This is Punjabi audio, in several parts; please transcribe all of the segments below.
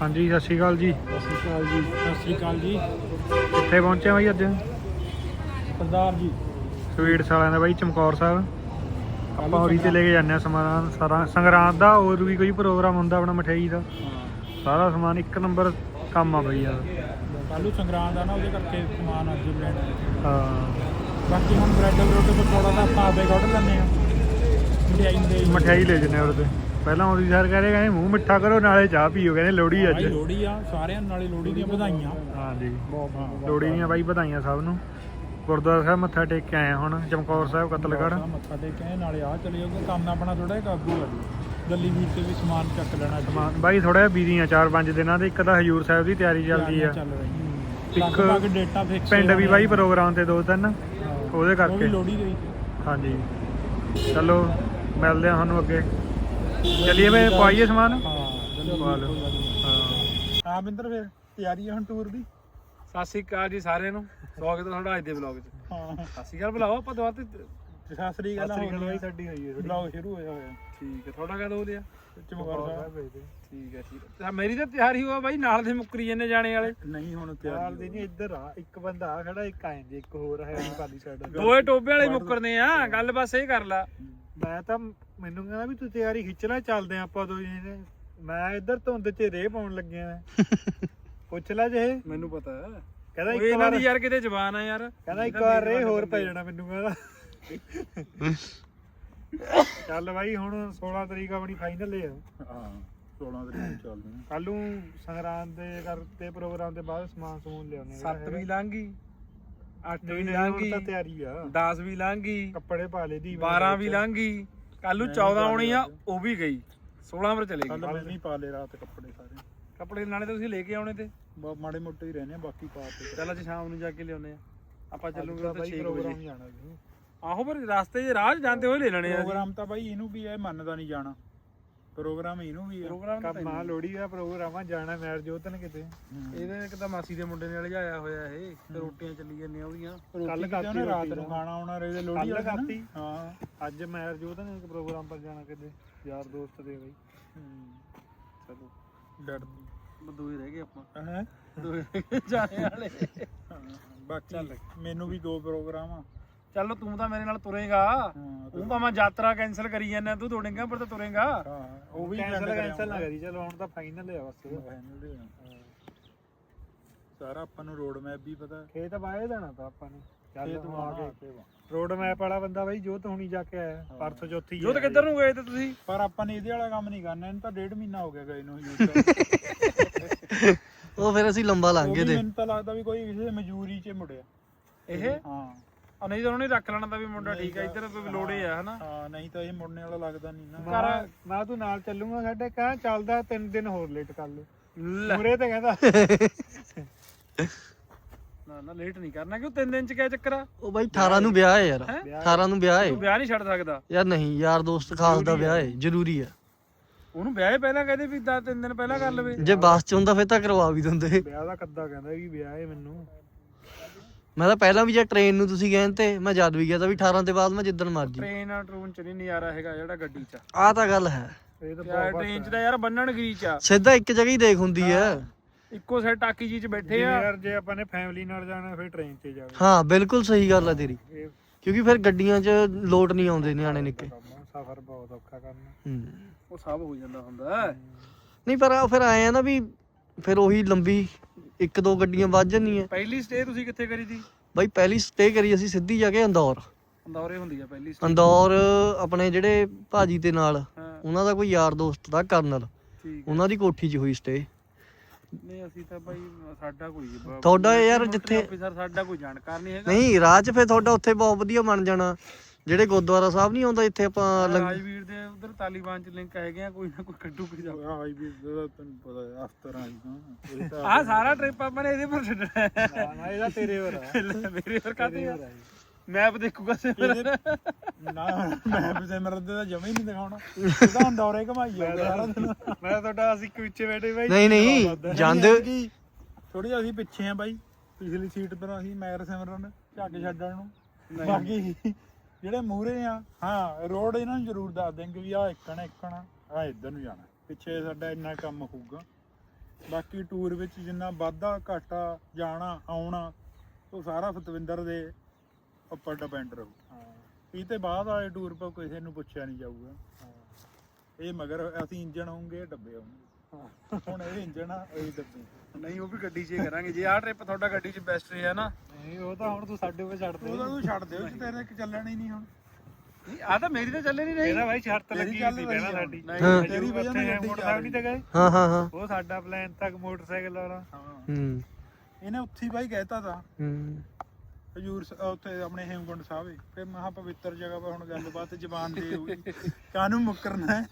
ਹਾਂਜੀ ਸਤਿ ਸ਼੍ਰੀ ਅਕਾਲ ਜੀ। ਸਤਿ ਸ਼੍ਰੀ ਅਕਾਲ ਜੀ। ਸਤਿ ਸ਼੍ਰੀ ਅਕਾਲ ਜੀ। ਕਿੱਥੇ ਪਹੁੰਚੇ ਆ ਬਾਈ ਅੱਜ? ਸਰਦਾਰ ਜੀ। ਸਵੀਟਸ ਵਾਲਿਆਂ ਦਾ ਬਾਈ ਚਮਕੌਰ ਸਾਹਿਬ। ਆਪਾਂ ਹੋਰੀ ਤੇ ਲੈ ਕੇ ਜਾਂਦੇ ਆ ਸਮਾਨ ਸਾਰਾ ਸੰਗਰਾਂਦ ਦਾ ਹੋਰ ਵੀ ਕੋਈ ਪ੍ਰੋਗਰਾਮ ਹੁੰਦਾ ਆਪਣਾ ਮਠਿਆਈ ਦਾ? ਸਾਰਾ ਸਮਾਨ ਇੱਕ ਨੰਬਰ ਕੰਮ ਆ ਬਈ ਯਾਰ ਕੱਲੂ ਸੰਗਰਾਂਦ ਆ ਨਾ ਉਹਦੇ ਕਰਕੇ ਸਮਾਨ ਅੱਜ ਲੈਣਾ। ਹਾਂ। ਬਾਕੀ ਹੁਣ ਬ੍ਰੈਡ ਬਰੋਟੇ ਤੋਂ ਥੋੜਾ ਜਿਹਾ ਆਪਾਂ ਆਪੇ ਕੱਢ ਲੈਂਦੇ ਆ ਮਠਿਆਈ ਦੇ ਮਠਿਆਈ ਲੈ ਜੰਨੇ ਉਹਦੇ ਪਹਿਲਾਂ ਉਹਦੀ ਸਰ ਕਹਿੰਦੇ ਕਹਿੰਦੇ ਮੂੰਹ ਮਿੱਠਾ ਕਰੋ ਨਾਲੇ ਚਾਹ ਪੀਓ ਕਹਿੰਦੇ ਲੋਹੜੀ ਅੱਜ। ਭਾਈ ਲੋਹੜੀ ਆ ਸਾਰਿਆਂ ਨੂੰ ਨਾਲੇ ਲੋਹੜੀ ਦੀਆਂ ਵਧਾਈਆਂ। ਹਾਂਜੀ। ਬਹੁਤ ਲੋਹੜੀ ਦੀਆਂ ਬਾਈ ਵਧਾਈਆਂ ਸਭ ਨੂੰ। ਗੁਰਦੁਆਰਾ ਸਾਹਿਬ ਮੱਥਾ ਟੇਕ ਕੇ ਆਏ ਹੁਣ ਚਮਕੌਰ ਸਾਹਿਬ ਕਤਲਗੜ੍ਹ। ਮੱਥਾ ਟੇਕਿਆ ਨਾਲੇ ਆ ਚਲੇ ਜਾਊਗਾ ਕੰਮ ਆਪਣਾ ਥੋੜਾ ਜਿਹਾ ਕਾਬੂ ਆ ਦਿੱਲੀ ਵੀਰ ਤੇ ਵੀ ਸਮਾਨ ਚੱਕ ਲੈਣਾ। ਸਮਾਨ ਬਾਈ ਥੋੜਾ ਜਿਹਾ ਬਿਜ਼ੀ ਆ ਚਾਰ ਪੰਜ ਦਿਨਾਂ ਦੇ ਇੱਕ ਤਾਂ ਹਜੂਰ ਸਾਹਿਬ ਦੀ ਤਿਆਰੀ ਚੱਲਦੀ ਆ। ਚੱਲ ਰਹੀ ਇੱਕ ਲਗਭਗ ਡੇਟਾ ਫਿਕਸ ਪਿੰਡ ਵੀ ਬਾਈ ਪ੍ਰੋਗਰਾਮ ਤੇ ਦੋ ਤਿੰਨ ਉਹਦੇ ਕਰਕੇ। ਦੇ ਹਾਂਜੀ। ਚਲੋ ਮਿਲਦੇ ਆ ਤੁਹਾਨੂੰ ਅੱਗੇ। ਚੱਲੀਏ ਵੇ ਪਵਾਈਏ ਸਮਾਨ? ਹਾਂ। ਲਓ। ਹਾਂ। ਹਾਂ ਬਿੰਦਰ ਫਿਰ ਤਿਆਰੀ ਆ ਹੁਣ ਟੂਰ ਦੀ? ਸਤਿ ਸ਼੍ਰੀ ਅਕਾਲ ਜੀ ਸਾਰਿਆਂ ਨੂੰ। ਸਵਾਗਤ ਹੈ ਤੁਹਾਡਾ ਅੱਜ ਦੇ ਵਲੌਗ 'ਚ। ਹਾਂ। ਸਤਿ ਸ਼੍ਰੀ ਅਕਾਲ ਬੁਲਾਓ ਆਪਾਂ ਦੁਬਾਰਾ ਤੇ ਸਤਿ ਸ੍ਰੀ ਅਕਾਲ ਸਾਡੀ ਹੋਈ ਹੈ। ਬਲੌਗ ਸ਼ੁਰੂ ਹੋਇਆ ਹੋਇਆ। ਠੀਕ ਹੈ ਤੁਹਾਡਾ ਕਦੋਂ ਹੋ ਲਿਆ ਚਮਕੌਰ ਸਾਹਿਬ। ਭੇਜਦੇ। ਠੀਕ ਹੈ ਠੀਕ ਹੈ ਮੇਰੀ ਤਾਂ ਤਿਆਰੀ ਹੋਆ ਬਾਈ ਨਾਲ ਦੇ ਮੁੱਕਰੀ ਜੰਨੇ ਜਾਣੇ ਵਾਲੇ। ਨਹੀਂ ਹੁਣ ਨਾਲ ਤਿਆਰੀ ਦੀ ਨਹੀਂ ਇੱਧਰ ਆ ਇੱਕ ਬੰਦਾ ਆ ਖੜਾ ਇੱਕ ਆਏ ਜੀ ਇੱਕ ਹੋਰ ਹੈ ਪਾਲੀ ਸਾਈਡ ਦੋਏ ਟੋਬੇ ਵਾਲੇ ਮੁੱਕਰਦੇ ਆ ਗੱਲ ਬਸ ਇਹ ਕਰ ਲਾ। ਮੈਂ ਤਾਂ ਮੈਨੂੰ ਕਹਿੰਦਾ ਵੀ ਤੂੰ ਤਿਆਰੀ ਖਿੱਚ ਲੈ ਚੱਲਦੇ ਆਪਾਂ ਦੋ ਜਣੇ। ਮੈਂ ਇੱਧਰ ਧੁੰਦ 'ਚ ਰੇਹ ਪਾਉਣ ਲੱਗਿਆ ਮੈਂ। ਪੁੱਛ ਲੈ ਜੇ। ਮੈਨੂੰ ਪਤਾ। ਹੈ ਕਹਿੰਦਾ ਇੱਕ ਵਾਰ ਦੀ ਯਾਰ ਕਿਤੇ ਜ਼ਬਾਨ ਆ ਯਾਰ। ਕਹਿੰਦਾ ਇੱਕ ਵਾਰ ਰੇਹ ਹੋਰ ਪੈ ਜਾਣਾ ਮੈਨੂੰ ਕਹਿੰਦਾ। ਚੱਲ ਬਾਈ ਹੁਣ 16 ਤਰੀਕ ਆਪਣੀ ਫਾਈਨਲ ਹੈ ਹਾਂ 16 ਤਰੀਕ ਨੂੰ ਚੱਲਦੇ ਹਾਂ ਕੱਲ ਨੂੰ ਸੰਗਰਾਂਦ ਦੇ ਕਰਤੇ ਪ੍ਰੋਗਰਾਮ ਦੇ ਬਾਅਦ ਸਮਾਨ ਸਮੂਨ ਲਿਆਉਣੇ 7 ਵੀ ਲੰਘ ਗਈ 8 ਵੀ ਲੰਘ ਗਈ ਤਾਂ ਤਿਆਰੀ ਆ। 10 ਵੀ ਲੰਘ ਗਈ ਕੱਪੜੇ ਪਾ ਲਏ ਦੀ। 12 ਵੀ ਲੰਘ ਗਈ ਕੱਲ ਨੂੰ 14 ਆਉਣੀ ਆ ਉਹ ਵੀ ਗਈ। 16 ਪਰ ਚਲੇ ਕੱਲ ਗਈ ਮੈਂ ਨਹੀਂ ਪਾ ਲਏ ਰਾਤ ਕੱਪੜੇ ਸਾਰੇ। ਕੱਪੜੇ ਨਾਲੇ ਤਾਂ ਤੁਸੀਂ ਲੈ ਕੇ ਆਉਣੇ ਤੇ। ਮਾੜੇ ਮੋਟੇ ਹੀ ਰਹਿੰਦੇ ਆ ਬਾਕੀ ਪਾ ਤੇ। ਚੱਲ ਅੱਜ ਸ਼ਾਮ ਨੂੰ ਜਾ ਕੇ ਲਿਆਉਣੇ ਆ। ਆਪਾਂ ਚੱਲੂਗੇ ਤਾਂ ਉੱਥੇ ਬਾਈ 6 ਪ੍ਰੋਗਰਾਮ ਵਜੇ। ਜਾਣਾ ਜੀ। ਆਹੋ ਪਰ ਰਸਤੇ 'ਚ ਰਾਹ 'ਚ ਜਾਂਦੇ ਹੋਏ ਲੈ ਲੈਣੇ ਆ ਅਸੀਂ। ਪ੍ਰੋਗਰਾਮ ਤਾਂ ਬਾਈ ਇਹਨੂੰ ਵੀ ਇਹ ਮੰਨਦਾ ਨਹੀਂ ਜਾਣਾ। ਪ੍ਰੋਗਰਾਮ ਇਹਨੂੰ ਵੀ ਆ ਪ੍ਰੋਗਰਾਮ ਤਾਂ ਕੰਮ ਆ ਲੋੜੀ ਦਾ ਪ੍ਰੋਗਰਾਮ ਆ ਜਾਣਾ ਮੈਰ ਜੋਤਨ ਕਿਤੇ। ਇਹਦੇ ਇੱਕ ਤਾਂ ਮਾਸੀ ਦੇ ਮੁੰਡੇ ਨੇ ਲਿਜਾਇਆ ਹੋਇਆ ਇਹ ਤੇ ਰੋਟੀਆਂ ਚੱਲੀ ਜਾਂਦੀਆਂ ਉਹਦੀਆਂ। ਕੱਲ ਕਾਤੀ ਰਾਤ ਨੂੰ। ਖਾਣਾ ਆਉਣਾ ਰੇ ਲੋਹੜੀ ਕੱਲ੍ਹ ਵਾਲੇ ਦਿਨ। ਕਾਤੀ? ਹਾਂ। ਅੱਜ ਮੈਰ ਜੋਤਨ ਇੱਕ ਪ੍ਰੋਗਰਾਮ ਪਰ ਜਾਣਾ ਕਿਤੇ ਯਾਰ ਦੋਸਤ ਦੇ ਬਈ। ਚਲੋ। ਡਰ। ਦੋ ਹੀ ਰਹਿ ਗਏ ਆਪਾਂ। ਹੈ? ਦੋ ਹੀ ਰਹਿ ਗਏ ਜਾਣੇ ਵਾਲੇ। ਬਾਕੀ ਮੈਨੂੰ ਵੀ ਦੋ ਪ੍ਰੋਗਰਾਮ ਆ। ਚੱਲ ਤੂੰ ਤਾਂ ਮੇਰੇ ਨਾਲ ਤੁਰੇਗਾ। ਹਾਂ ਤੂੰ ਭਾਵੇਂ ਯਾਤਰਾ ਕੈਨਸਲ ਕਰੀ ਜਾਂਦਾ ਤੂੰ ਦੌੜੇਗਾ ਪਰ ਤਾਂ ਤੁਰੇਗਾ। ਹਾਂ ਉਹ ਵੀ ਕੈਂਸਲ ਕੈਂਸਲ ਨਾ ਕਰੀ ਚਲੋ ਹੁਣ ਤਾਂ ਫਾਈਨਲ ਹੈ ਬਸ ਸਾਰਾ ਆਪਾਂ ਨੂੰ ਰੋਡ ਮੈਪ ਵੀ ਪਤਾ। ਖੇਤ ਵਾਏ ਦੇਣਾ ਤਾਂ ਆਪਾਂ ਨੇ। ਚੱਲ ਖੇਤ ਹੁਣ ਆ ਕੇ ਕੇ ਰੋਡ ਮੈਪ ਵਾਲਾ ਬੰਦਾ ਬਈ ਜੋਤ ਹੁਣੀ ਜਾ ਕੇ ਆਇਆ। ਪਰਸੋਂ ਚੌਥੀ ਜੋਤ ਕਿੱਧਰ ਨੂੰ ਗਏ ਤੇ ਤੁਸੀਂ? ਪਰ ਆਪਾਂ ਨੇ ਇਹਦੇ ਵਾਲਾ ਕੰਮ ਨਹੀਂ ਕਰਨਾ ਇਹਨੂੰ ਤਾਂ ਡੇਢ ਮਹੀਨਾ ਹੋ ਗਿਆ ਗਏ ਨੂੰ ਉਹ ਫਿਰ ਅਸੀਂ ਲੰਬਾ ਲੰਘ ਗਏ ਤੇ। ਮੈਨੂੰ ਤਾਂ ਲੱਗਦਾ ਵੀ ਕੋਈ ਕਿਸੇ ਮਜਬੂਰੀ 'ਚ ਮੁੜਿਆ। ਇਹ? ਹਾਂ। ਆ ਨਹੀਂ ਤਾਂ ਉਹਨੇ ਰੱਖ ਲੈਣਾ ਤਾਂ ਵੀ ਮੁੰਡਾ ਠੀਕ ਆ ਇੱਧਰ ਕੋਈ ਲੋੜੇ ਆ ਹਨਾ? ਹਾਂ ਨਹੀਂ ਤਾਂ ਇਹ ਮੁੜਨੇ ਵਾਲਾ ਲੱਗਦਾ ਨਹੀਂ ਨਾ। ਮੈਂ ਮੈਂ ਤੂੰ ਨਾਲ ਚੱਲੂਗਾ ਸਾਡੇ ਕਹਾਂ ਚੱਲਦਾ ਤਿੰਨ ਦਿਨ ਹੋਰ ਲੇਟ ਕਰ ਲੈ। ਮੂਰੇ ਤੇ ਕਹਿੰਦਾ ਨਾ ਨਾ ਲੇਟ ਨਹੀਂ ਕਰਨਾ ਕਿਉਂ ਤਿੰਨ ਦਿਨ ਚ ਕਿਆ ਚੱਕਰ ਆ? ਉਹ ਬਾਈ 18 ਨੂੰ ਵਿਆਹ ਹੈ ਯਾਰ। 18 ਨੂੰ ਵਿਆਹ ਹੈ। ਤੂੰ ਵਿਆਹ ਨਹੀਂ ਛੱਡ ਸਕਦਾ। ਯਾਰ ਨਹੀਂ ਯਾਰ ਦੋਸਤ ਖਾਸ ਦਾ ਵਿਆਹ ਹੈ ਜ਼ਰੂਰੀ ਹੈ ਉਹਨੂੰ ਵਿਆਹ ਹੀ ਪਹਿਲਾਂ ਕਹਦੇ ਵੀ ਦਾ ਤਿੰਨ ਦਿਨ ਪਹਿਲਾਂ ਕਰ ਲਵੇ। ਜੇ ਬੱਸ ਚ ਹੁੰਦਾ ਫਿਰ ਤਾਂ ਕਰਵਾ ਵੀ ਦਿੰਦੇ। ਵਿਆਹ ਦਾ ਕੱਦਾ ਕਹਿੰਦਾ ਵੀ ਵਿਆਹ ਹੈ ਮੈਨੂੰ। ਮੈਂ ਤਾਂ ਪਹਿਲਾਂ ਵੀ ਜੇ ਟ੍ਰੇਨ ਨੂੰ ਤੁਸੀਂ ਗਏ ਤੇ ਮੈਂ ਜਦ ਵੀ ਗਿਆ ਤਾਂ ਵੀ 18 ਤੇ ਬਾਅਦ ਮੈਂ ਜਿੱਦਣ ਮਰਜ਼ੀ ਟ੍ਰੇਨ ਆ ਟਰੂਨ ਚ ਨਹੀਂ ਨਜ਼ਾਰਾ ਹੈਗਾ ਜਿਹੜਾ ਗੱਡੀ ਚ। ਆਹ ਤਾਂ ਗੱਲ ਹੈ। ਇਹ ਤਾਂ ਯਾਰ ਟ੍ਰੇਨ ਚ ਤਾਂ ਯਾਰ ਬੰਨਣ ਗਰੀ ਚ ਆ। ਸਿੱਧਾ ਇੱਕ ਜਗ੍ਹਾ ਹੀ ਦੇਖ ਹੁੰਦੀ ਹੈ। ਇੱਕੋ ਸਾਈਡ ਟਾਕੀ ਜੀ ਚ ਬੈਠੇ ਆ। ਯਾਰ ਜੇ ਆਪਾਂ ਨੇ ਫੈਮਿਲੀ ਨਾਲ ਜਾਣਾ ਫਿਰ ਟ੍ਰੇਨ 'ਤੇ ਜਾਵੇ। ਹਾਂ ਬਿਲਕੁਲ ਸਹੀ ਗੱਲ ਹੈ ਤੇਰੀ। ਇਹ ਕਿਉਂਕਿ ਫਿਰ ਗੱਡੀਆਂ 'ਚ ਲੋਟ ਨਹੀਂ ਆਉਂਦੇ ਨਿਆਣੇ ਨਿੱਕੇ। ਕੰਮ ਸਫ਼ਰ ਬਹੁਤ ਔਖਾ ਕਰਨਾ। ਹੂੰ। ਉਹ ਸਭ ਹੋ ਜਾਂਦਾ ਹੁੰਦਾ। ਨਹੀਂ ਪਰ ਆ ਫਿਰ ਆਏ ਆ ਨਾ ਵੀ ਫਿਰ ਉਹੀ ਲੰਬੀ ਇੱਕ ਦੋ ਗੱਡੀਆਂ ਵੱਜ ਜਾਂਦੀਆਂ। ਪਹਿਲੀ ਸਟੇ ਤੁਸੀਂ ਕਿੱਥੇ ਕਰੀ ਸੀ? ਬਾਈ ਪਹਿਲੀ ਸਟੇ ਕਰੀ ਅਸੀਂ ਸਿੱਧੀ ਜਾ ਕੇ ਇੰਦੌਰ ਅੰਦੌਰੇ ਹੁੰਦੀ ਆ ਪਹਿਲੀ ਸਟੇ ਇੰਦੌਰ ਆਪਣੇ ਜਿਹੜੇ ਭਾਜੀ ਦੇ ਨਾਲ ਉਹਨਾਂ ਦਾ ਕੋਈ ਯਾਰ ਦੋਸਤ ਦਾ ਕਰਨਲ। ਉਹਨਾਂ ਦੀ ਕੋਠੀ 'ਚ ਹੋਈ ਸਟੇ ਨਹੀਂ ਅਸੀਂ ਤਾਂ ਬਾਈ ਸਾਡਾ ਕੋਈ ਤੁਹਾਡਾ ਯਾਰ ਜਿੱਥੇ- ਸਾਡਾ ਕੋਈ ਜਾਣਕਾਰ ਨਹੀਂ ਹੈਗਾ। ਨਹੀਂ ਰਾਹ 'ਚ ਫਿਰ ਤੁਹਾਡਾ ਉੱਥੇ ਬਹੁਤ ਵਧੀਆ ਬਣ ਜਾਣਾ। ਜਿਹੜੇ ਗੁਰਦੁਆਰਾ ਸਾਹਿਬ ਨਹੀਂ ਆਉਂਦਾ ਇੱਥੇ ਆਪਾਂ ਲੰਗ- ਰਾਜਵੀਰ ਦੇ ਉਧਰ ਤਾਲੀਬਾਨ ਚ ਲਿੰਕ ਹੈਗੇ ਆ ਕੋਈ ਨਾ ਕੋਈ ਕੱਢੂ ਕੋਈ ਜਾਊ। ਵੀ ਦਾ ਤੈਨੂੰ ਪਤਾ ਹੈ ਅਫਤਰਾਂ ਇਹ ਤਾਂ। ਆਹ ਸਾਰਾ ਟ੍ਰਿਪ ਆਪਾਂ ਨੇ ਇਹਦੇ ਪਰ ਛੱਡਣਾ ਹੈ। ਨਾ ਨਾ ਇਹਦਾ ਤੇਰੇ ਵਰ ਆ। ਲੈ, ਮੇਰੇ ਕਾਤੇ ਆ? ਮੈਪ ਦੇਖੂਗਾ ਸੇ ਨਾ ਮੈਂ ਬਿਸੇ ਮਰਦ ਦਾ ਜਮਾ ਹੀ ਨਹੀਂ ਦਿਖਾਉਣਾ। ਇਹ ਤਾਂ ਹੁਣ ਦੌਰੇ ਘਮਾਈ ਜਾਊਗਾ ਸਾਰਾ ਦਿਨ। ਮੈਂ ਤੁਹਾਡਾ ਅਸੀਂ ਵਿੱਚ ਬੈਠੇ ਬਾਈ। ਨਹੀਂ ਨਹੀਂ ਜਾਂਦੇ ਥੋੜੀ ਜਿਹੀ ਅਸੀਂ ਪਿੱਛੇ ਆ ਬਾਈ। ਪਿਛਲੀ ਸੀਟ ਪਰ ਅਸੀਂ ਮੈਰ ਸਿਮਰਨ ਝੱਗ ਛੱਡਣ ਨੂੰ। ਬਾਕੀ ਜਿਹੜੇ ਮੂਹਰੇ ਆ ਹਾਂ ਰੋਡ ਇਹਨਾਂ ਨੂੰ ਜ਼ਰੂਰ ਦੱਸ ਦੇਂਗੇ ਵੀ ਆ ਇੱਕਣ ਇੱਕਣ ਆ ਇੱਧਰ ਨੂੰ ਜਾਣਾ ਪਿੱਛੇ ਸਾਡਾ ਇੰਨਾ ਕੰਮ ਹੋਊਗਾ। ਬਾਕੀ ਟੂਰ ਵਿੱਚ ਜਿੰਨਾ ਵਾਧਾ ਘਾਟਾ ਜਾਣਾ ਆਉਣਾ ਉਹ ਸਾਰਾ ਫਤਵਿੰਦਰ ਦੇ ਉੱਪਰ ਡਿਪੈਂਡ ਰਹੂ। ਇਹ ਤੇ ਬਾਅਦ ਵਾਲੇ ਟੂਰ ਪਰ ਕਿਸੇ ਨੂੰ ਪੁੱਛਿਆ ਨਹੀਂ ਜਾਊਗਾ। ਇਹ ਮਗਰ ਅਸੀਂ ਇੰਜਣ ਹੋਵਾਂਗੇ ਡੱਬੇ ਹੋਵਾਂਗੇ ਹੁਣ ਇਹ ਇੰਜਣ ਆ ਇਹ ਡੱਬੇ। ਨਹੀਂ ਉਹ ਵੀ ਗੱਡੀ 'ਚ ਹੀ ਕਰਾਂਗੇ। ਜੇ ਆਹ ਟ੍ਰਿਪ ਤੁਹਾਡਾ ਗੱਡੀ 'ਚ ਬੈਸਟ ਰਿਹਾ ਨਾ। ਨਹੀਂ ਉਹ ਤਾਂ ਹੁਣ ਤੂੰ ਸਾਡੇ ਉੱਤੇ ਛੱਡ ਦੇ ਉਹਦਾ ਤੂੰ ਛੱਡ ਦੇ ਉਹ 'ਚ ਤੇਰੇ ਇੱਕ ਚੱਲਣਾ ਹੀ ਨਹੀਂ ਹੁਣ। ਆ ਤਾਂ ਮੇਰੀ ਤਾਂ ਚੱਲੇ ਨਹੀਂ ਰਹੀ। ਇਹਦਾ ਬਾਈ ਸ਼ਰਤ ਲੱਗੀ ਸੀ ਪਹਿਲਾਂ। ਸਾਡੀ। ਨਹੀਂ, ਹਾਂ। ਤੇਰੀ ਵਜ੍ਹਾ ਨਾਲ ਗੱਡੀ ਮੋਟਰਸਾਈਕਲ ਨਹੀਂ ਤੇ ਗਏ। ਹਾਂ ਹਾਂ ਹਾਂ। ਉਹ ਸਾਡਾ ਪਲਾਨ ਤੱਕ ਮੋਟਰਸਾਈਕਲ ਵਾਲਾ। ਹਾਂ। ਹੂੰ। ਇਹਨੇ ਉੱਥੇ ਹੀ ਬਾਈ ਕਹਿਤਾ ਤਾ। ਹੂੰ। ਹਜੂਰ ਉੱਥੇ ਆਪਣੇ ਹੇਮਕੁੰਡ ਸਾਹਿਬ ਫਿਰ ਮਹਾ ਪਵਿੱਤਰ ਜਗ੍ਹਾ 'ਤੇ ਹੁਣ ਗੱਲਬਾਤ ਜ਼ਬਾਨ ਦੇ ਹੋਊਗੀ ਕਾਹਨੂੰ ਮੁੱਕਰਨਾ ਹੈ?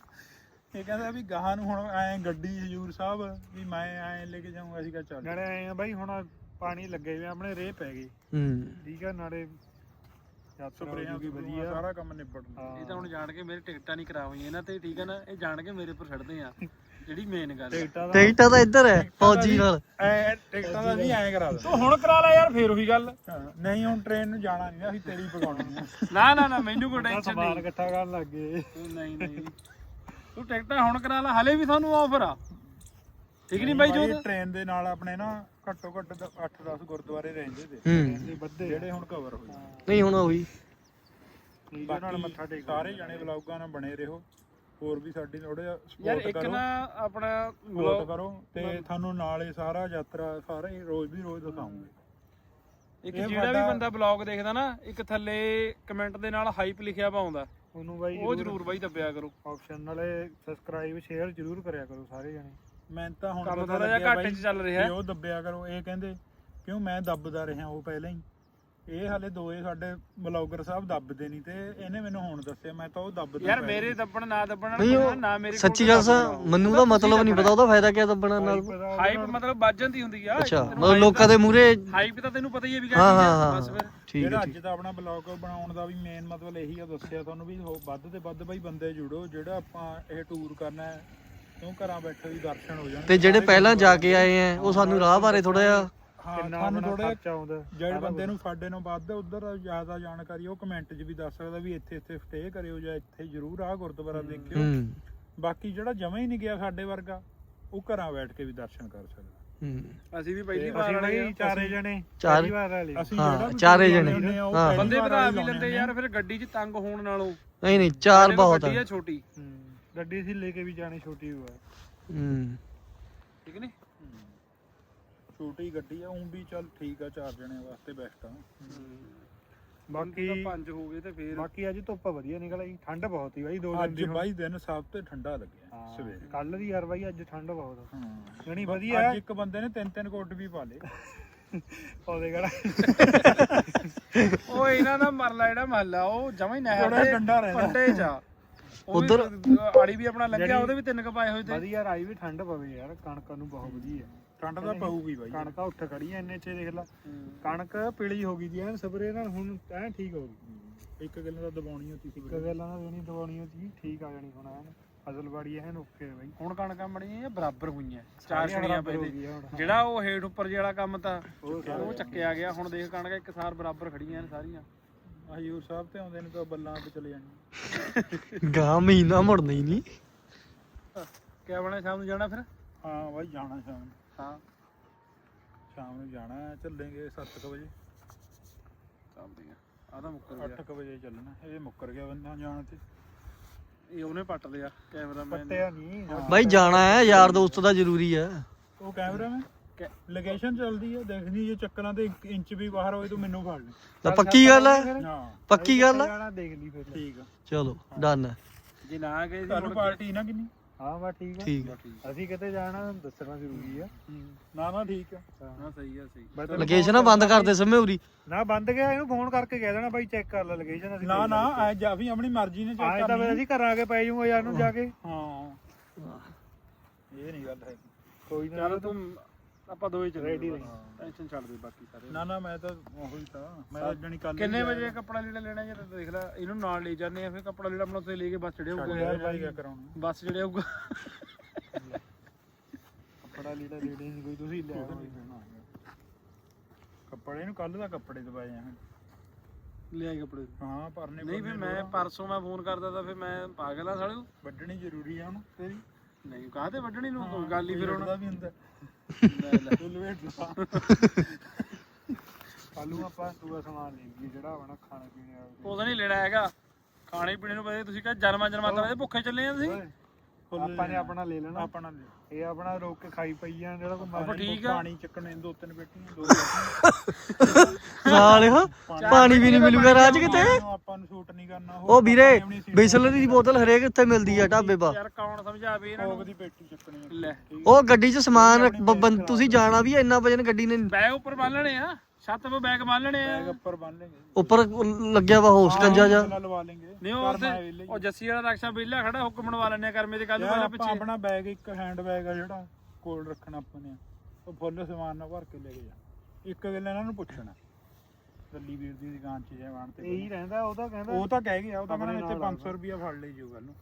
ਇਹ ਕਹਿੰਦਾ ਵੀ ਗਾਹਾਂ ਨੂੰ ਹੁਣ ਐ ਗੱਡੀ ਹਜੂਰ ਸਾਹਿਬ ਵੀ ਮੈਂ ਐ ਲੈ ਕੇ ਜਾਊਂਗਾ ਅਸੀਂ ਕਿਹਾ ਚੱਲ। ਨਾਲੇ ਆਏ ਆ ਬਾਈ ਹੁਣ ਪਾਣੀ ਲੱਗੇ ਹੋਏ ਆਪਣੇ ਰੇਹ ਪੈ ਗਈ ਹੂੰ। ਠੀਕ ਆ ਨਾਲੇ ਯਾਤਰਾ ਸਪਰੇਆਂ ਹੋ ਕੀ ਜੂਗੀ ਵਧੀਆ। ਸਾਰਾ ਕੰਮ ਨਿਬੜਨਾ। ਇਹ ਤਾਂ ਹੁਣ ਜਾਣ ਕੇ ਮੇਰੇ ਟਿਕਟਾਂ ਨਹੀਂ ਕਰਾ ਹੋਈਆਂ ਇਹਨਾਂ ਤੇ ਠੀਕ ਹੈ ਨਾ ਇਹ ਜਾਣ ਕੇ ਮੇਰੇ ਪਰ ਛੱਡਦੇ ਆ ਜਿਹੜੀ ਮੇਨ ਗੱਲ ਹੈ ਟਿਕਟਾਂ ਦਾ ਟਿਕਟਾਂ ਤਾਂ ਇੱਧਰ ਹੈ ਫੌਜੀ ਨਾਲ। ਐ ਟਿਕਟਾਂ ਦਾ ਵੀ ਐ ਕਰਾ ਦੇ। ਤੂੰ ਹੁਣ ਕਰਾ ਲੈ ਯਾਰ ਫੇਰ ਉਹੀ ਗੱਲ। ਨਹੀਂ ਹੁਣ ਟ੍ਰੇਨ ਨੂੰ ਜਾਣਾ ਨਹੀਂ ਅਸੀਂ ਤੇਰੀ ਪਕਾਉਣੀ ਆ। ਨਾ ਨਾ ਨਾ ਮੈਨੂੰ ਕੋਈ ਟੈਨਸ਼ਨ ਇਕੱਠਾ ਕਰਨ ਲੱਗ ਗਏ। ਤੂੰ ਨਹੀਂ ਨਹੀਂ। ਤੂੰ ਟਿਕਟਾਂ ਹੁਣ ਕਰਾ ਲੈ ਹਲੇ ਵੀ ਤੁਹਾਨੂੰ ਆਫਰ ਆ। ਠੀਕ ਨਹੀਂ ਬਾਈ ਜੋਤ? ਟ੍ਰੇਨ ਦੇ ਨਾਲ ਆਪਣੇ ਨਾ ਘੱਟੋ ਘੱਟ 8-10 ਗੁਰਦੁਆਰੇ ਰਹਿੰਦੇ ਤੇ। ਹੂੰ। ਇਹ ਵੱਧੇ ਜਿਹੜੇ ਹੁਣ ਕਵਰ ਹੋਏ। ਨਹੀਂ ਹੁਣ ਉਹੀ। ਠੀਕ ਆ, ਨਾਲ ਮੱਥਾ ਟੇਕ ਸਾਰੇ ਜਣੇ ਵਲੌਗਾਂ ਨਾਲ ਬਣੇ ਰਹੋ। ਹੋਰ ਵੀ ਸਾਡੀ ਥੋੜਾ ਯਾਰ ਸਪੋਰਟ ਇੱਕ ਕਰੋ। ਨਾ ਆਪਣਾ ਸਪੋਰਟ ਵਲੌਗ ਕਰੋ ਤੇ ਤੁਹਾਨੂੰ ਨਾਲ ਇਹ ਸਾਰਾ ਯਾਤਰਾ ਸਾਰੇ ਰੋਜ਼ ਵੀ ਰੋਜ਼ ਦਿਖਾਉਂਗੇ। ਇੱਕ ਇਹ ਜਿਹੜਾ ਵੀ ਸਾਡਾ- ਬੰਦਾ ਬਲੌਗ ਦੇਖਦਾ ਨਾ ਇੱਕ ਥੱਲੇ ਕਮੈਂਟ ਦੇ ਨਾਲ ਹਾਈਪ ਲਿਖਿਆ ਪਾਉਂਦਾ ਉਹਨੂੰ ਬਾਈ ਉਹ ਜ਼ਰੂਰ ਬਾਈ ਦੱਬਿਆ ਕਰੋ। ਆਪਸ਼ਨ ਨਾਲੇ ਸਬਸਕ੍ਰਾਈਬ ਸ਼ੇਅਰ ਜ਼ਰੂਰ ਕਰਿਆ ਕਰੋ ਸਾਰੇ ਜਣੇ। ਮੈਂ ਤਾਂ ਹੁਣ ਕੰਮ ਥੋੜਾ ਜਿਹਾ ਘੱਟ ਚ ਚੱਲ ਰਿਹਾ। ਉਹ ਦੱਬਿਆ ਕਰੋ ਇਹ ਕਹਿੰਦੇ ਕਿਉਂ ਮੈਂ ਦੱਬਦਾ ਰਿਹਾ ਉਹ ਪਹਿਲਾਂ ਹੀ? ਇਹ ਹਾਲੇ ਦੋਏ ਸਾਡੇ ਬਲੌਗਰ ਸਾਹਿਬ ਦੱਬਦੇ ਨਹੀਂ ਤੇ ਇਹਨੇ ਮੈਨੂੰ ਹੁਣ ਦੱਸਿਆ ਮੈਂ ਤਾਂ ਉਹ ਦੱਬਦਾ ਯਾਰ। ਮੇਰੇ ਦੱਬਣ ਨਾ ਦੱਬਣ ਨਹੀਂ ਉਹ ਨਾ ਮੇਰੇ ਸੱਚੀ ਗੱਲ ਸਾ ਮੈਨੂੰ ਉਹਦਾ ਮਤਲਬ ਨਹੀਂ ਪਤਾ ਉਹਦਾ ਫਾਇਦਾ ਕਿਆ ਦੱਬਣਾ ਨਾਲ। ਹਾਈਪ ਮਤਲਬ ਵੱਜ ਜਾਂਦੀ ਹੁੰਦੀ ਆ। ਅੱਛਾ ਮਤਲਬ ਲੋਕਾਂ ਦੇ ਮੂਰੇ ਹਾਈਪ ਤਾਂ ਤੈਨੂੰ ਪਤਾ ਹੀ ਹੈ ਵੀ ਚੀਜ਼ ਆ ਹਾਂ ਬਸ ਫਿਰ। ਠੀਕ ਹੈ ਅੱਜ ਦਾ ਆਪਣਾ ਬਲੌਗ ਬਣਾਉਣ ਦਾ ਵੀ ਮੇਨ ਮਤਲਬ ਇਹੀ ਆ ਦੱਸਿਆ ਤੁਹਾਨੂੰ ਵੀ ਹੋ- ਵੱਧ ਤੇ ਵੱਧ ਬਾਈ ਬੰਦੇ ਜੁੜੋ ਜਿਹੜਾ ਆਪਾਂ ਇਹ ਟੂਰ ਕਰਨਾ ਹੈ ਕਿਉਂ ਘਰਾਂ ਬੈਠੇ ਵੀ ਦਰਸ਼ਨ ਹੋ ਜਾਣ। ਤੇ ਜਿਹੜੇ ਪਹਿਲਾਂ ਜਾ ਕੇ ਆਏ ਆ ਉਹ ਸਾਨੂੰ ਰਾਹ ਬਾਰੇ ਥੋੜਾ ਜਿਹਾ ਕਿੰਨਾ ਤੁਹਾਨੂੰ ਆਪਣਾ ਥੋੜਾ ਖਰਚਾ ਆਉਂਦਾ। ਜਿਹੜੇ ਬੰਦੇ ਨੂੰ ਸਾਡੇ ਨੂੰ ਵੱਧ ਉਧਰ ਜ਼ਿਆਦਾ ਜਾਣਕਾਰੀ ਉਹ ਕਮੈਂਟ 'ਚ ਵੀ ਦੱਸ ਸਕਦਾ ਵੀ ਇੱਥੇ ਇੱਥੇ ਸਟੇ ਕਰਿਓ ਜਾਂ ਇੱਥੇ ਜ਼ਰੂਰ ਆਹ ਗੁਰਦੁਆਰਾ ਦੇਖਿਓ। ਹੂੰ ਬਾਕੀ ਜਿਹੜਾ ਜਮਾ ਹੀ ਨਹੀਂ ਗਿਆ ਸਾਡੇ ਵਰਗਾ ਉਹ ਘਰਾਂ ਬੈਠ ਕੇ ਵੀ ਦਰਸ਼ਨ ਕਰ ਸਕਦਾ। ਹੂੰ। ਅਸੀਂ ਵੀ ਪਹਿਲੀ ਅਸੀਂ ਵਾਰ ਵਾਲੇ ਬਾਈ ਚਾਰੇ ਜਣੇ। ਚਾਰ- ਪਹਿਲੀ ਵਾਰ ਵਾਲੇ ਅਸੀਂ ਹਾਂ, ਜਿਹੜਾ ਵੀ ਚਾਰੇ ਜਣੇ। ਲਾਉਂਦੇ ਆ, ਉਹ ਹਾਂ। ਪਹਿਲੀ ਬੰਦੇ ਵਾਰ ਵਧਾ ਵਾਲੇ ਵੀ ਲੈਂਦੇ। ਯਾਰ ਫਿਰ ਗੱਡੀ 'ਚ ਤੰਗ ਹੋਣ ਨਾਲੋਂ। ਨਹੀਂ ਨਹੀਂ ਚਾਰ ਪਹਿਲੇ ਬਹੁਤ ਵੱਡੀ ਆ। ਆ ਛੋਟੀ। ਹੂੰ। ਗੱਡੀ ਸੀ ਲੈ ਕੇ ਵੀ ਜਾਣੀ ਛੋਟੀ ਹੋਆ ਹੂੰ। ਠੀਕ ਨੇ? ਛੋਟੀ ਗੱਡੀ ਆ ਉਹ ਵੀ ਚੱਲ ਠੀਕ ਆ ਚਾਰ ਜਣੇ ਵਾਸਤੇ ਬੈਸਟ ਆ। ਬਾਕੀ ਪੰਜ ਹੋ ਗਏ ਤੇ ਫੇਰ ਬਾਕੀ ਅੱਜ ਧੁੱਪ ਵਧੀਆ ਨਿਕਲ ਆਈ ਠੰਡ ਬਹੁਤ ਹੀ ਬਾਈ ਦੋ ਦਿਨ ਅੱਜ। ਬਾਈ ਦਿਨ ਸਭ ਤੋਂ ਠੰਡਾ ਲੱਗਿਆ ਸਵੇਰੇ। ਕੱਲ ਦੀ ਯਾਰ ਬਾਈ ਅੱਜ ਠੰਡ ਬਹੁਤ ਆ। ਹਾਂ। ਜਾਣੀ ਬ- ਵਧੀਆ। ਅੱਜ ਇੱਕ ਬੰਦੇ ਨੇ ਤਿੰਨ ਤਿੰਨ ਕੋਟ ਵੀ ਪਾ ਲਏ। ਉਹਦੇ ਕਿਹੜਾ ਉਹ ਇਹਨਾਂ ਦਾ ਮਰਲਾ ਜਿਹੜਾ ਮਹੱਲਾ ਉਹ ਜਮਾ ਹੀ ਨਹਿਰ ਥੋੜ੍ਹਾ ਦੇ ਠੰਡਾ ਰਹਿੰਦਾ। ਪੱਟੇ ਚ ਆ। ਉਹ ਵੀ ਉੱਧਰ- ਆੜੀ ਵੀ ਆਪਣਾ ਲੱਗਿਆ ਉਹਦੇ ਵੀ ਤਿੰਨ ਕਪਾਏ ਹੋਏ ਤੇ। ਵਧੀਆ ਰਾਈ ਵੀ ਠੰਡ ਪਵੇ ਯਾਰ ਕਣਕਾਂ ਨੂੰ ਬਹੁਤ ਵਧੀਆ। ਠੰਡ ਤਾਂ ਪਊਗੀ ਬਾਈ। ਕਣਕਾਂ ਉੱਠ ਖੜੀਆਂ ਇੰਨੇ ਚ ਦੇਖ ਲਾ। ਕਣਕ ਪੀਲੀ ਹੋ ਗਈ ਦੀ ਐਨ ਸਪਰੇ ਨਾਲ ਹੁਣ ਐਨ ਠੀਕ ਹੋ ਗਈ। ਇੱਕ ਗੱਲ ਤਾਂ ਦਬਾਉਣੀ ਹੁੰਦੀ ਸੀ ਇੱਕ ਗੱਲਾਂ ਨਾਲ ਦੇਣੀ ਦਵਾਉਣੀ ਸੀ ਠੀਕ ਆ ਜਾਣੀ ਹੁਣ ਐਨ। ਫਸਲ ਬਾੜੀ ਐਨ ਓਕੇ ਬਾਈ। ਹੁਣ ਕਣਕਾਂ ਮੜੀਆਂ ਬਰਾਬਰ ਹੋਈਆਂ ਚਾਰ ਬਰਾਬਰ ਪਏ। ਜਿਹੜਾ ਉਹ ਹੇਠ ਉੱਪਰ ਜਿਹੜਾ ਕੰਮ ਤਾਂ ਉਹ ਚੱਕਿਆ ਗਿਆ। ਹੁਣ ਦੇਖ ਕਣਕਾਂ ਇੱਕ ਸਾਰ ਬਰਾਬਰ ਖੜੀਆਂ ਨੇ ਸਾਰੀਆਂ। ਹਜੂਰ ਸਾਹਿਬ ਤੇ ਆਉਂਦੇ ਨੇ ਤਾਂ ਬੱਲਾਂ ਤੇ ਚਲੇ ਜਾਣੀ ਗਾਂ ਮਹੀਨਾ ਮੁੜਨਾ ਹੀ ਨਹੀਂ। ਕਿਆ ਬਣਾ ਸ਼ਾਮ ਨੂੰ ਜਾਣਾ ਫਿਰ? ਹਾਂ ਬਾਈ ਜਾਣਾ ਸ਼ਾਮ ਨੂੰ। ਹਾਂ। ਸ਼ਾਮ ਨੂੰ ਜਾਣਾ ਹੈ, ਚੱਲਾਂਗੇ 7:00 ਵਜੇ। ਚੱਲਦੇ ਆ। ਆ ਤਾਂ ਮੁੱਕਰ ਗਿਆ। 8:00 ਵਜੇ ਚੱਲਣਾ ਇਹ ਮੁੱਕਰ ਗਿਆ ਬੰਦਾ ਜਾਣ ਤੇ। ਇਹ ਉਹਨੇ ਪੱਟ ਲਿਆ ਕੈਮਰਾਮੈਨ ਪੱਟਿਆ ਨਹੀਂ ਬਾਈ ਜਾਣਾ ਹੈ ਯਾਰ ਦੋਸਤ ਦਾ ਜ਼ਰੂਰੀ ਆ ਉਹ ਕੈਮਰਾ ਮੈਂ ਕੈ- ਲੋਕੇਸ਼ਨ ਚੱਲਦੀ ਹੈ ਦੇਖਣੀ ਜੇ ਚੱਕਰਾਂ ਤੇ 1 ਇੰਚ ਵੀ ਬਾਹਰ ਹੋਏ ਤੂੰ ਮੈਨੂੰ ਫੜ ਲੈ। ਤਾਂ ਪੱਕੀ ਗੱਲ ਹੈ? ਹਾਂ। ਪੱਕੀ ਗੱਲ ਹੈ? ਜਾਣਾ ਦੇਖ ਲਈ ਫਿਰ ਠੀਕ ਆ। ਚਲੋ ਡਨ ਜੇ ਨਾ ਗਏ ਸੀ ਤੁਹਾਨੂੰ ਮੁੜ ਕੇ ਪਾਰਟੀ ਨਾ ਕਿੰਨੀ? ਹਾਂ ਬਾ ਠੀਕ ਆ ਠੀਕ ਅਸੀਂ ਕਿਤੇ ਜਾਣਾ ਦੱਸਣਾ ਜ਼ਰੂਰੀ ਆ। ਨਾ ਨਾ ਠੀਕ ਆ। ਹਾਂ। ਸਹੀ ਆ ਸਹੀ। ਲੋਕੇਸ਼ਨ ਬੰਦ ਕਰ ਦੇ ਸਮੇਂ ਉਰੀ। ਨਾ ਬੰਦ ਗਿਆ ਇਹਨੂੰ ਫੋਨ ਕਰਕੇ ਕਹਿ ਦੇਣਾ ਬਾਈ ਚੈੱਕ ਕਰ ਲੈ ਲੋਕੇਸ਼ਨ ਅਸੀਂ ਨਾ ਨਾ ਐ ਜਾ ਵੀ ਆਪਣੀ ਮਰਜ਼ੀ ਨੇ ਚੈੱਕ ਆਏ ਤਾਂ ਫਿਰ ਅਸੀਂ ਘਰ ਆ ਕੇ ਪੈ ਜਾਊਗਾ ਯਾਰ ਨੂੰ ਜਾ ਕੇ। ਹਾਂ। ਇਹ ਨਹੀਂ ਗੱਲ ਹੈ ਕੋਈ ਨਾ ਚੱਲ ਤੂੰ ਆਪਾਂ ਦੋਏ ਚੱਲ Ready ਰਹੇ। ਟੈਨਸ਼ਨ ਛੱਡ ਦੇ ਬਾਕੀ ਸਾਰੇ। ਨਾ ਨਾ ਮੈਂ ਤਾਂ ਉਹੀ ਤਾਂ। ਮੈਂ ਤਾਂ ਜਣੀ ਕੱਲ ਕਿੰਨੇ ਵਜੇ ਕੱਪੜਾ ਲੀੜਾ ਲੈਣਾ ਜੇ ਦੇਖ ਲੈ ਇਹਨੂੰ ਨਾਲ ਲੈ ਜਾਂਦੇ ਆ ਫਿਰ ਕੱਪੜਾ ਲੀੜਾ ਆਪਣਾ ਉੱਥੇ ਲੈ ਕੇ ਬੱਸ ਚੜਿਆ ਹੋਊਗਾ। ਯਾਰ ਭਾਈ ਕਿਆ ਕਰਾਉਣਾ? ਬੱਸ ਚੜਿਆ ਹੋਊਗਾ। ਕੱਪੜਾ ਲੀੜਾ ਲੈਣੇ ਨਹੀਂ ਕੋਈ ਤੁਸੀਂ ਲੈ ਆਓ। ਕੱਪੜੇ ਨੂੰ ਕੱਲ ਦਾ ਕੱਪੜੇ ਦਵਾਏ ਆ। ਲਿਆਈ ਕੱਪੜੇ। ਹਾਂ ਪਰਨੇ ਨਹੀਂ ਫਿਰ ਮੈਂ। ਪਰਸੋਂ ਮੈਂ ਫੋਨ ਕਰਦਾ ਤਾਂ ਫਿਰ ਮੈਂ ਪਾਗਲ ਆ ਸਾਲਿਓ। ਵੱਢਣੀ ਜ਼ਰੂਰੀ ਆ ਹੁਣ ਤੇਰੀ? ਨਹੀਂ ਕਾਹਤੇ ਵੱਢਣੀ? ਨੂੰ ਕੋਈ ਗੱਲ ਹੀ ਫਿਰ ਦਾ ਹੁਣ ਵੀ ਹੁੰਦਾ। ਕੱਲੂ ਆਪਾਂ ਦੂਆ ਸਮਾਨ ਲੈ ਜਿਹੜਾ ਆਪਣਾ ਖਾਣਾ ਪੀਣੇ ਉਹਦਾ ਨਹੀਂ ਲੈਣਾ ਹੈਗਾ। ਖਾਣੇ ਪੀਣੇ ਨੂੰ ਪਤਾ ਤੁਸੀਂ ਕਹ ਜਨਮਾਂ ਜਨਮਾਂ ਦੇ ਭੁੱਖੇ ਚੱਲੇ ਆ ਤੁਸੀਂ। ਆਪਾਂ ਨੇ ਆਪਣਾ ਲੈ ਲੈਣਾ। ਆਪਣਾ ਲੈ ਇਹ ਆਪਣਾ ਰੋਕ ਕੇ ਖਾਈ ਪਈ ਜਾਣ ਜਿਹੜਾ ਕੋਈ ਆਪਾਂ ਠੀਕ ਆ। ਪਾਣੀ ਚੱਕਣੇ ਦੋ ਤਿੰਨ ਬੇਟੀਆਂ ਦੋ ਸਾਲਿਆ ਪਾਣੀ ਵੀ ਨਹੀਂ ਮਿਲੂਗਾ ਰਾਜ ਕਿਤੇ। ਨੂੰ ਆਪਾਂ ਨੂੰ ਸ਼ੂਟ ਨਹੀਂ ਕਰਨਾ ਉਹ ਵੀਰੇ ਬਿਸਲਰੀ ਦੀ ਬੋਤਲ ਹਰੇਕ ਇੱਥੇ ਮਿਲਦੀ ਆ ਢਾਬੇ ਪਾ। ਯਾਰ ਕੌਣ ਸਮਝਾਵੇ ਇਹਨਾਂ ਕੋਕ ਨੂੰ? ਦੀ ਪੇਟੀ ਚੱਕਣੀ ਆ। ਲੈ। ਉਹ ਗੱਡੀ 'ਚ ਸਮਾਨ ਬ- ਬੰ- ਤੁਸੀਂ ਜਾਣਾ ਵੀ ਆ, ਇੰਨਾ ਵਜਨ ਗੱਡੀ ਨੇ ਬੈਗ ਉੱਪਰ ਬੰਨਣੇ ਆ। ਛੱਤ 'ਤੇ ਬੈਗ ਬੰਨਣੇ ਆ। ਬੈਗ ਉੱਪਰ ਬੰਨ ਲੈਂਗੇ ਉੱਪਰ ਲੱਗਿਆ ਵਾ ਹੋਸ ਕੰਜਾ ਜਾ ਨਾਲ ਲਵਾ ਲੈਂਗੇ। ਨਹੀਂ ਉਹ ਉੱਥੇ ਉਹ ਜੱਸੀ ਵਾਲਾ ਰਕਸ਼ਾ ਬਿੱਲਾ ਖੜਾ ਹੁਕਮ ਬਣਵਾ ਲੈਣੇ ਕਰਮੇ ਦੇ ਕੱਲ ਨੂੰ ਪਹਿਲਾਂ ਪਿੱਛੇ। ਆਪਣਾ ਬੈਗ ਇੱਕ ਹੈਂਡ ਬੈਗ ਆ ਜਿਹੜਾ ਕੋਲ ਰੱਖਣਾ ਆਪਾਂ ਨੇ। ਉਹ ਫੁੱਲ ਸਮਾਨ ਨਾਲ ਭਰ ਕੇ ਲੈ ਕੇ ਜਾ। ਇੱਕ ਗੱਲ ਇਹਨਾਂ ਨੂੰ ਪੁੱਛਣਾ। ਦਿੱਲੀ ਵੀਰ ਦੀ ਦੁਕਾਨ 'ਚ ਜਾਵਾਂ ਤੇ ਇਹੀ ਰਹਿੰਦਾ ਉਹਦਾ ਕਹਿੰਦਾ। ਉਹ ਤਾਂ ਕਹਿ ਗਿਆ ਉਹ ਤਾਂ ਕਹਿੰਦਾ ਇੱਥੇ ਨਾਲ 500 ਰੁਪਿਆ ਫੜ ਲਈ ਜੋ ਗੱਲ ਨੂੰ।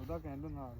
ਉਹਦਾ ਕਹਿੰਦਾ ਨਾਲ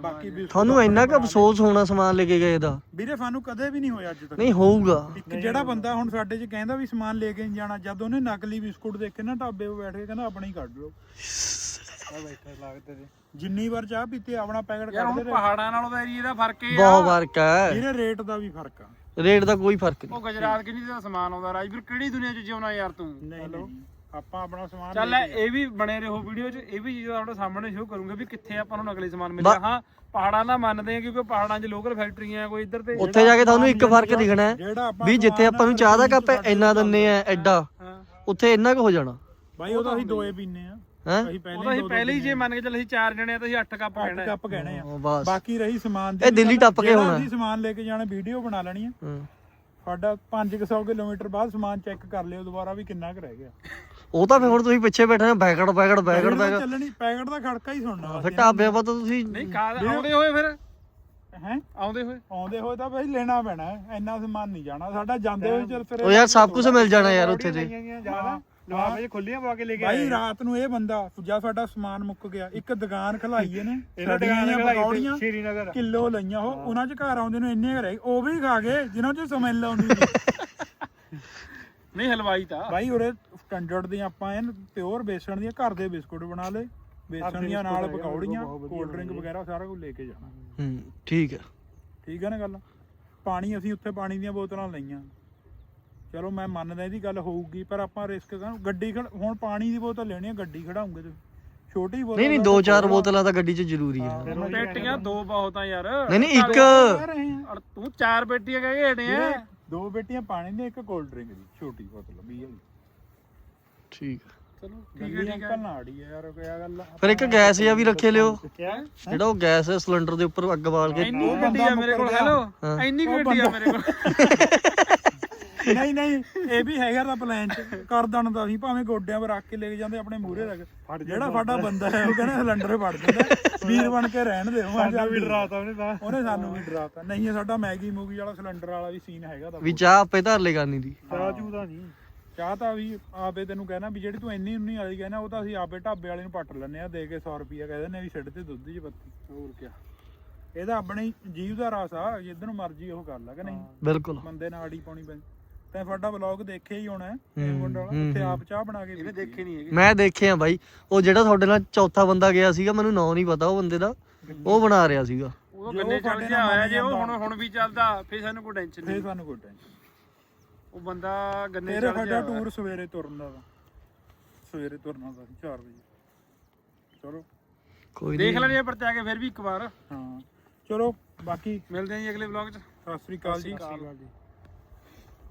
ਬਾਕੀ ਵੀ ਤੁਹਾਨੂੰ ਇੰਨਾ ਕੁ ਅਫਸੋਸ ਹੋਣਾ ਸਮਾਨ ਲੈ ਕੇ ਗਏ ਦਾ? ਵੀਰੇ ਸਾਨੂੰ ਕਦੇ ਵੀ ਨਹੀਂ ਹੋਇਆ ਅੱਜ ਤੱਕ। ਨਹੀਂ ਹੋਊਗਾ। ਇੱਕ ਜਿਹੜਾ ਬੰਦਾ ਹੁਣ ਸਾਡੇ 'ਚ ਕਹਿੰਦਾ ਵੀ ਸਮਾਨ ਲੈ ਕੇ ਨਹੀਂ ਜਾਣਾ ਜਦ ਉਹਨੇ ਨਕਲੀ ਬਿਸਕੁਟ ਦੇਖੇ ਨਾ ਢਾਬੇ 'ਤੇ ਬੈਠ ਕੇ ਕਹਿੰਦਾ ਆਪਣਾ ਹੀ ਕੱਢ ਲਓ। ਆ ਬੈਠੇ ਲੱਗਦੇ ਤੇ ਜਿੰਨੀ ਵਾਰ ਚਾਹ ਪੀਤੀ ਆਪਣਾ ਪੈਕਟ ਯਾਰ ਕੱਢ ਹੁਣ ਪਹਾੜਾਂ ਨਾਲੋਂ ਦਾ ਏਰੀਆ ਦਾ ਫ਼ਰਕ ਇਹ ਬਹੁਤ ਆ ਫ਼ਰਕ ਹੈ। ਇਹਦੇ ਰੇਟ ਦਾ ਵੀ ਫ਼ਰਕ ਆ। ਰੇਟ ਦਾ ਕੋਈ ਫ਼ਰਕ ਨਹੀਂ। ਉਹ ਗੁਜਰਾਤ ਕਿੰਨੀ ਦਾ ਸਮਾਨ ਆਉਂਦਾ ਰਾਜਵੀਰ ਕਿਹੜੀ ਦੁਨੀਆ 'ਚ ਜਿਉਣਾ ਯਾਰ ਤੂੰ? ਨਹੀਂ ਨਹੀਂ। ਆਪਾਂ ਆਪਣਾ ਸਮਾਨ ਚੱਲ ਲੈ ਕੇ ਇਹ ਵੀ ਬਣੇ ਰਹੋ ਵੀਡੀਓ 'ਚ ਇਹ ਵੀ ਚੀਜ਼ ਤੁਹਾਡੇ ਸਾਹਮਣੇ ਸ਼ੋ ਕਰੂੰਗੇ ਵੀ ਕਿੱਥੇ ਆਪਾਂ ਨੂੰ ਨਕਲੀ ਸਮਾਨ ਮਿਲਿਆ। ਹਾਂ ਪਹਾੜਾਂ ਦਾ ਮੰਨਦੇ ਆ ਕਿਉਂਕਿ ਪਹਾੜਾਂ 'ਚ ਲੋਕਲ ਫੈਕਟਰੀਆਂ ਕੋਈ ਇੱਧਰ ਤੇ ਉੱਥੇ ਜਾ ਕੇ ਤੁਹਾਨੂੰ ਇੱਕ ਫ਼ਰਕ ਦਿਖਣਾ ਹੈ ਜਿਹੜਾ ਆਪਾਂ ਵੀ ਜਿੱਥੇ ਆਪਾਂ ਨੂੰ ਚਾਹ ਦਾ ਕੱਪ ਇੰਨਾ ਦਿੰਨੇ ਆ ਐਡਾ। ਹਾਂ ਉੱਥੇ ਇੰਨਾ ਕੁ ਹੋ ਜਾਣਾ। ਬਾਈ ਉਹ ਤਾਂ ਅਸੀਂ ਦੋਏ ਪੀਨੇ ਆ। ਹੈ? ਅਸੀਂ ਪਹਿਲੇ ਉਹਦਾ ਅਸੀਂ ਪਹਿਲੇ ਹੀ ਜੇ ਮੰਨ ਕੇ ਚੱਲ ਅਸੀਂ ਚਾਰ ਜਣੇ ਆ ਤਾਂ ਅਸੀਂ 8 ਕੱਪ ਕਹਿਣਾ ਹੈ। ਕੱਪ ਕਹਿਣੇ ਆ। ਬਸ। ਬਾਕੀ ਰਹੀ ਸਮਾਨ ਦੀ ਇਹ ਦਿੱਲੀ ਟੱਪ ਕੇ ਜਿਹੜਾ ਹੋਣਾ। ਅਸੀਂ ਸਮਾਨ ਲੈ ਕੇ ਜਾਣਾ ਵੀਡੀਓ ਬਣਾ ਲੈਣੀ ਆ। ਹੂੰ। ਸਾਡਾ 500 ਕਿਲੋਮੀਟਰ ਬਾਅਦ ਸਮਾਨ ਚੈੱਕ ਕਰ ਲਿਓ ਦੁਬਾਰਾ ਵੀ ਕਿੰਨਾ ਕੁ ਰਹਿ ਗਿਆ। ਉਹ ਤਾਂ ਫਿਰ ਹੁਣ ਤੁਸੀਂ ਪਿੱਛੇ ਬੈਠੇ ਆ ਬੈਕੜ ਬੈਕੜ ਬੈਕੜ ਪੈਕਟ ਬੈਕੜ ਚੱਲਣੀ ਪੈਕਟ ਦਾ ਖੜਕਾ ਹੀ ਸੁਣਨਾ ਫਿਰ ਢਾਬਿਆਂ ਪਾ ਤਾਂ ਤੁਸੀਂ ਨਹੀਂ ਆਉਂਦੇ ਹੋਏ ਫਿਰ? ਹੈ? ਆਉਂਦੇ ਹੋਏ? ਆਉਂਦੇ ਹੋਏ ਤਾਂ ਬਈ ਲੈਣਾ ਪੈਣਾ ਹੈ। ਇੰਨਾ ਸਮਾਨ ਨਹੀਂ ਜਾਣਾ ਸਾਡਾ ਜਾਂਦੇ ਹੋਏ ਚੱਲ ਫਿਰ ਉਹ ਯਾਰ ਸਭ ਕੁਝ ਮਿਲ ਜਾਣਾ ਯਾਰ ਉੱਥੇ ਤੇ। ਜ਼ਿਆਦਾ। ਲਵਾਵੇ ਖੁੱਲੀਆਂ ਪਾ ਕੇ ਲੈ ਕੇ ਭਾਈ ਰਾਤ ਨੂੰ ਇਹ ਬੰਦਾ ਜਾਂ ਸਾਡਾ ਸਮਾਨ ਮੁੱਕ ਗਿਆ। ਇੱਕ ਦੁਕਾਨ ਖਲਾਈ ਇਹਨੇ ਇਹਨਾਂ ਛੜੀਆਂ ਦੁਕਾਨ ਜਾਂ ਪਕੌੜੀਆਂ ਸ਼੍ਰੀਨਗਰ। ਕਿਲੋ ਲਈਆਂ ਉਹ ਉਹਨਾਂ ਚ ਘਰ ਆਉਂਦੇ ਨੂੰ ਇੰਨੇ ਕੁ ਰਹਿ ਗਏ ਉਹ ਵੀ ਖਾ ਗਏ ਜਿਨ੍ਹਾਂ ਚ ਸਮੈਲ ਆਉਂਦੀ ਸੀ। ਨਹੀਂ ਹਲਵਾਈ ਤਾਂ। ਭਾਈ ਉਰੇ ਸਟੈਂਡਰਡ ਦੀਆਂ ਆਪਾਂ ਪਿਓਰ ਬੇਸਣ ਦੀਆਂ ਘਰ ਦੇ ਬਿਸਕੁਟ ਬਣਾ ਲਏ। ਬੇਸਣ ਦੀਆਂ ਨਾਲ ਪਕੌੜੀਆਂ ਕੋਲਡ ਡਰਿੰਕ ਵਗੈਰਾ ਸਾਰਾ ਕੁਝ ਲੈ ਕੇ ਜਾਣਾ। ਹੂੰ ਠੀਕ ਹੈ ਠੀਕ ਹੈ ਨਾ ਗੱਲ? ਪਾਣੀ ਅਸੀਂ ਉੱਥੇ ਪਾਣੀ ਦੀਆਂ ਬੋਤਲਾਂ ਲਈਆਂ। ਚਲੋ ਮੈਂ ਮੰਨਦਾ ਇਹਦੀ ਗੱਲ ਹੋਊਗੀ ਪਰ ਆਪਾਂ ਰਿਸਕ ਕਰ ਗੱਡੀ ਖੜ ਹੁਣ ਪਾਣੀ ਦੀ ਬੋਤਲ ਲੈਣੀ ਆ ਗੱਡੀ ਖੜਾਉਂਗੇ ਤੇ ਛੋਟੀ ਬੋਤਲ ਨਹੀਂ ਨਹੀਂ ਦੋ ਚਾਰ ਬੋਤਲਾਂ ਤਾਂ ਗੱਡੀ 'ਚ ਜ਼ਰੂਰੀ ਹੈ ਪੇਟੀਆਂ ਦੋ ਬਹੁਤ ਆ ਯਾਰ। ਨਹੀਂ ਨਹੀਂ ਇੱਕ ਕਹਿ ਰਹੇ ਆ। ਔਰ ਤੂੰ ਚਾਰ ਪੇਟੀਆਂ ਕਹਿ ਕੇ ਹਟੇ ਆ। ਵੀਰੇ, ਦੋ ਬੇਟੀਆਂ ਪਾਣੀ ਦੀਆਂ ਇੱਕ ਕੋਲਡ ਡਰਿੰਕ ਦੀ ਛੋਟੀ ਬੋਤਲ 20 ਵਾਲੀ ਠੀਕ ਹੈ। ਚਲੋ ਠੀਕ ਹੈ ਠੀਕ ਹੈ ਹੀ ਆ ਗੱਲ ਆ। ਫਿਰ ਇੱਕ ਗੈਸ ਜਿਹਾ ਵੀ ਰੱਖੇ ਲਿਓ। ਕਿਆ? ਜਿਹੜਾ ਉਹ ਗੈਸ ਸਿਲੰਡਰ ਦੇ ਉੱਪਰ ਅੱਗ ਬਾਲ ਕੇ ਇੰਨੀ ਉਹ ਗੱਡੀ ਆ ਮੇਰੇ ਕੋਲ ਹੈਲੋ? ਹਾਂ। ਇੰਨੀ ਉਹ ਗੱਡੀ ਆ ਮੇਰੇ ਕੋਲ। ਨਹੀਂ ਨਹੀਂ ਇਹ ਵੀ ਹੈਗਾ ਤਾਂ ਪਲਾਨ ਚ। ਕਰ ਦੇਣ ਦਾ ਅਸੀਂ ਭਾਵੇਂ ਗੋਡਿਆਂ 'ਤੇ ਰੱਖ ਕੇ ਲੈ ਕੇ ਜਾਂਦੇ ਆਪਣੇ ਮੂਹਰੇ ਰੱਖ। ਜਿਹੜਾ ਸਾਡਾ ਬੰਦਾ ਹੈ ਉਹ ਕਹਿੰਦਾ ਸਿਲੰਡਰ ਫੜ ਦਿੰਦਾ ਵੀਰ ਬਣ ਕੇ ਰਹਿਣ ਦੇ ਉਹ ਸਾਡਾ ਵੀ ਡਰਾਤਾ ਉਹਨੇ ਤਾਂ। ਉਹਨੇ ਸਾਨੂੰ ਵੀ ਡਰਾਤਾ। ਨਹੀਂ ਇਹ ਸਾਡਾ ਮੈਗੀ ਮੂਗੀ ਵਾਲਾ ਸਿਲੰਡਰ ਵਾਲਾ ਵੀ ਸੀਨ ਹੈਗਾ ਤਾਂ ਵੀ ਚਾਹ ਆਪੇ ਧਰ ਲੈ ਕਰਨੀ ਦੀ। ਚਾਚੂ ਦਾ ਨਹੀਂ। ਚਾਹ ਤਾਂ ਵੀ ਆਪੇ ਤੈਨੂੰ ਕਹਿਣਾ ਵੀ ਜਿਹੜੀ ਤੂੰ ਇੰਨੀ ਉਨੀ ਵਾਲੀ ਕਹਿਣਾ ਉਹ ਤਾਂ ਅਸੀਂ ਆਪੇ ਢਾਬੇ ਵਾਲੇ ਨੂੰ ਪੱਟ ਲੈਂਦੇ ਆ ਦੇ ਕੇ 100 ਰੁਪਿਆ ਕਹਿ ਦਿੰਦੇ ਆ ਵੀ ਛੱਡ ਤੇ ਦੁੱਧ 'ਚ ਪੱਤੀ। ਹੋਰ ਕੀ ਇਹਦਾ ਆਪਣੀ ਜੀਵ ਦਾ ਰਸ ਆ ਜਿੱਧਰ ਨੂੰ ਮਰਜ਼ੀ ਉਹ ਕਰ ਲਾ ਕਿ ਨਹੀਂ? ਬਿਲਕੁਲ। ਬੰਦੇ ਨਾਲ ਆੜੀ ਪਾਉਣੀ ਪੈਂਦੀ। ਤੈਂ ਸਾਡਾ ਵਲੌਗ ਦੇਖਿਆ ਹੀ ਹੋਣਾ ਇਹ ਮੁੰਡਾ ਵਾਲਾ ਉੱਥੇ। ਆਪ ਚਾਹ ਬਣਾ ਕੇ ਇਹਨੇ। ਦੇਖੇ ਨਹੀਂ ਹੈਗੇ। ਮੈਂ ਦੇਖਿਆ ਬਾਈ ਉਹ ਜਿਹੜਾ ਤੁਹਾਡੇ ਨਾਲ ਚੌਥਾ ਬੰਦਾ ਗਿਆ ਸੀਗਾ ਮੈਨੂੰ ਨਾਂ ਨਹੀਂ ਪਤਾ ਉਹ ਬੰਦੇ ਦਾ ਉਹ ਬਣਾ ਰਿਹਾ ਸੀਗਾ। ਉਹ ਗੰਨੇ ਚੱਲ ਨਾਲ ਹੋਇਆ ਜੇ ਉਹ। ਹੁਣ ਹੁਣ ਵੀ ਚੱਲਦਾ ਫੇਰ ਸਾਨੂੰ ਕੋਈ ਟੈਨਸ਼ਨ ਫੇਰ ਨਹੀਂ। ਸਾਨੂੰ ਕੋਈ ਟੈਨਸ਼ਨ ਉਹ ਬੰਦਾ ਗੰਨੇ ਤੇਰੇ ਚੱਲ ਗਿਆ। ਟੂਰ ਸਵੇਰੇ ਤੁਰਨ ਦਾ। ਸਵੇਰੇ ਤੁਰਨਾ ਦਾ 4 ਵਜੇ। ਚਲੋ। ਕੋਈ ਦੇਖ ਲੈਣੇ ਆ ਪਰਚਾ ਕੇ ਫਿਰ ਵੀ ਇੱਕ ਵਾਰ। ਹਾਂ। ਚਲੋ ਬਾਕੀ ਮਿਲਦੇ ਆਂ ਜੀ ਅਗਲੇ ਵਲੌਗ 'ਚ। ਸਤਿ ਸ੍ਰੀ ਅਕਾਲ ਜੀ। ਸਤਿ ਸ਼੍ਰੀ ਅਕਾਲ। ਜੀ